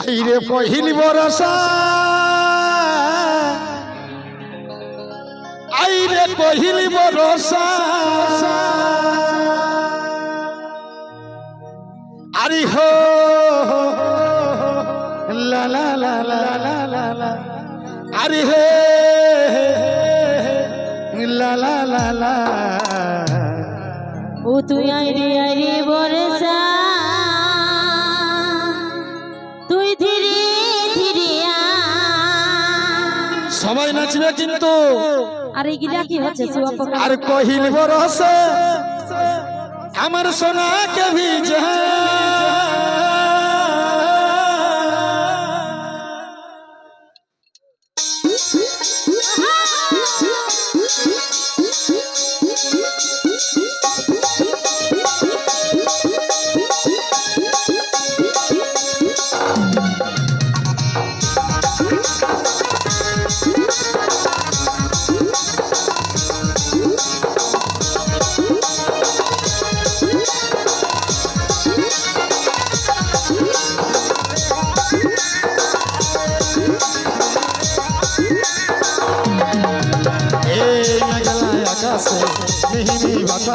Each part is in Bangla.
আইরে পহিলি বরসা আইরে পহিলি বরসা আরে হো লা লা লা লা লা লা আরে হে লা লা লা লা। ও তুই আইরি আইরি বরসা তুই ধীরে ধীরে। সবাই নাচবে কিন্তু। আর এগুলা কি হচ্ছে আর কহিল বরস আমার সোনাকে ভিজা।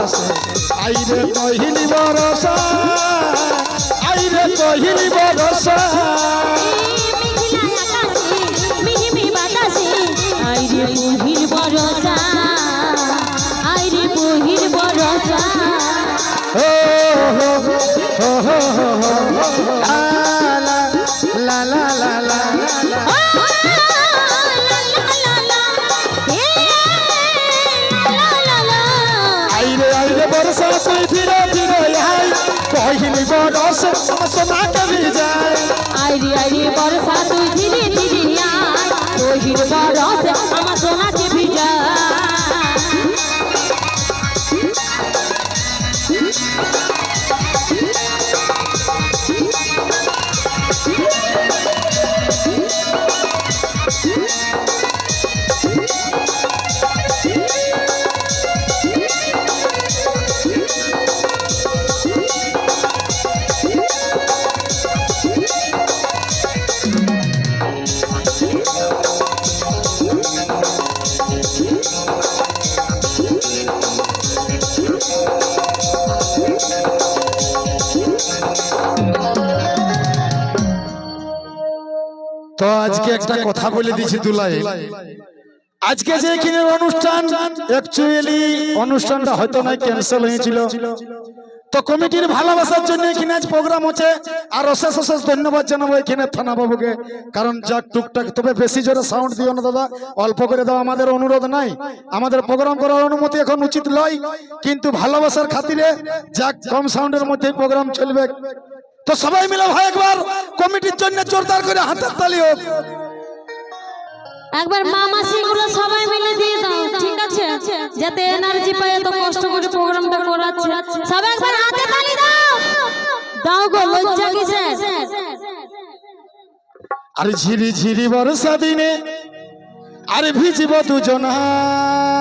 আইরে কহিলি বরসা আইরে কহিলি বরসা আইরে বহির বরসা আইরে বহির বরসা বরসা তুই ধীরে ধীরে আই কহিলি বরসা আমার সোনাকে ভিজায় আইরে আইরে বরসা তুই ধীরে ধীরে আয় বহির বরসা তো আজকে একটা কথা বলে দিছি দুলাই আজকে যে এখানের অনুষ্ঠান অ্যাকচুয়ালি অনুষ্ঠানটা হয়তো নাই ক্যান্সেল হয়েছিল। তো কমিটির ভালোবাসার জন্য এখানে আজ প্রোগ্রাম হচ্ছে। আর অশেষ অশেষ ধন্যবাদ জানাব এখানে থানা বাবুকে। কারণ যাক টুকটাক, তবে বেশি জোরে সাউন্ড দিও না দাদা। অল্প করে দাও, আমাদের অনুরোধ নাই। আমাদের প্রোগ্রাম করার অনুমতি এখন উচিত নয় কিন্তু ভালোবাসার খাতিরে যাক কম সাউন্ডের মধ্যে প্রোগ্রাম চলবে। তো সবাই মিলে ভাই একবার কমিটির জন্য জোরদার করে হাতের তালি হোক। একবার মা মাসি গুলো সবাই মিলে দিয়ে দাও ঠিক আছে? যাতে এনার্জি পায় এত কষ্ট করে প্রোগ্রামটা করাচ্ছে। সবাই একবার হাতে তালি দাও। দাও গো লজ্জা কিসে আরে ঝিরি ঝিরি বর্ষা দিনে আরে ভিজিব দুজনাই।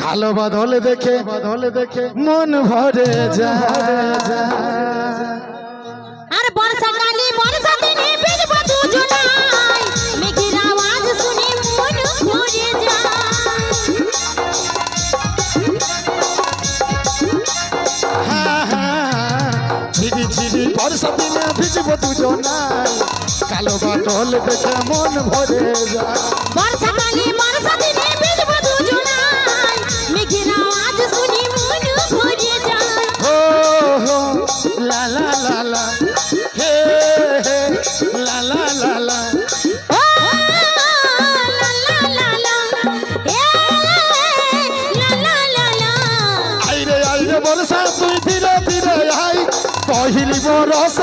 কালো বাদলে দেখে বাদলে দেখে মন ভরে যায়। আর বর্ষাকালে বর্ষা দিনে ভিজব দুজনাই। মেঘের আওয়াজ শুনে মন ভরে যায়। হ্যাঁ, হ্যাঁ, ঝিরি ঝিরি বর্ষা দিনে ভিজিব দুজনাই। কালো বাদলে দেখে মন ভরে যায়। বর্ষাকালে বরসা তুই ধীরে ধীরে আই। কহিলি বরস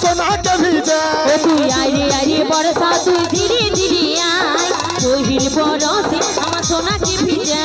সোনাকে কে ভিজে তুই আইরে আইরে বর্ষা তুই ধীরে ধীরে আই। কহিলি বরস আমার সোনাকে ভিজা।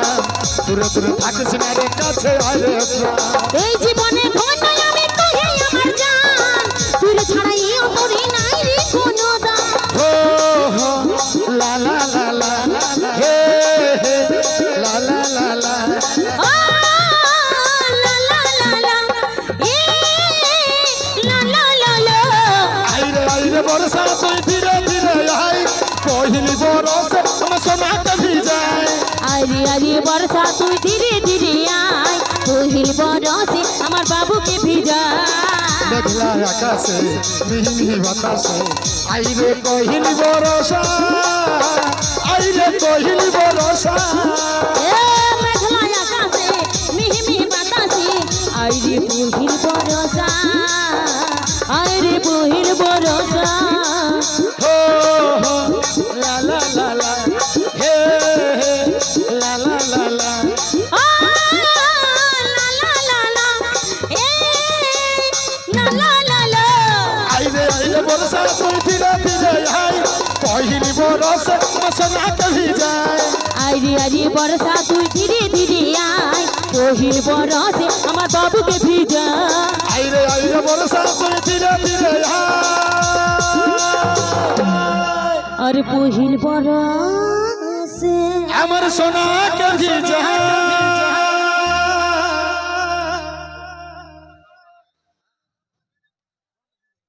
দূরে দূরে থাকিস না রে কাছে আরে এই জীবনে বর্ষা তুই ধীরে ধীরে আয় কহিল বরসে আমার বাবুকে ভিজা মেঘলা আকাশে মিহি বাতাসে আইরে কহিলি বরসা আইরে কহিলি বরসা। এ আকাশে মিহি মিহি বাতাসে আইরে বহির বরসা আইরে বহির বরসা। আমার সোনা কবি যায় আইরে আইরে বর্ষা তুই ধীরে ধীরে আয়। কহিল বরসে আমার বাবুকে ভিজা। আইরে আইরে বরসা তুই ধীরে ধীরে আয়। আর পহিল বরসে আমার সোনা কবি যায়